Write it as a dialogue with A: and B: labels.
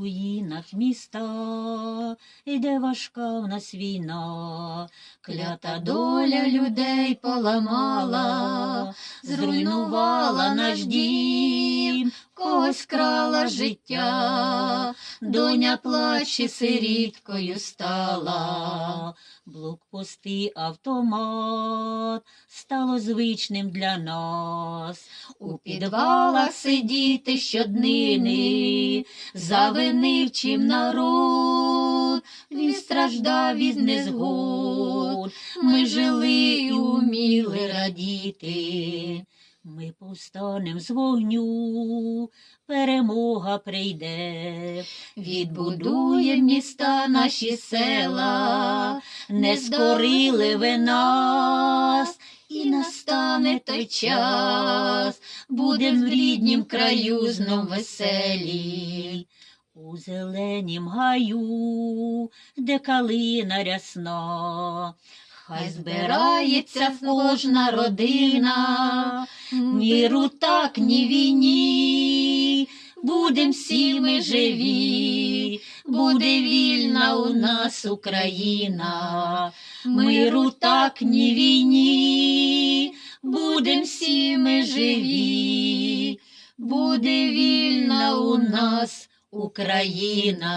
A: руїнах міста, йде важка в нас війна, клята доля людей поламала, зруйнувала наш дім, когось крала життя, доня плаче сиріткою стала, блокпости автомат стало звичним для нас. У підвалах сидіти щоднини, завинив чим народ, він страждав від незгод, ми жили і уміли радіти. Ми повстанем з вогню, перемога прийде, відбудує міста наші села, не скорили ви нас, і настане той час, будем в ріднім краю знов веселі. У зеленім гаю, де калина рясна, хай збирається кожна родина, міру так, ні війні, будем всі ми живі, буде вільна у нас Україна, миру так, ні війні, будем всі ми живі, буде вільна у нас Україна.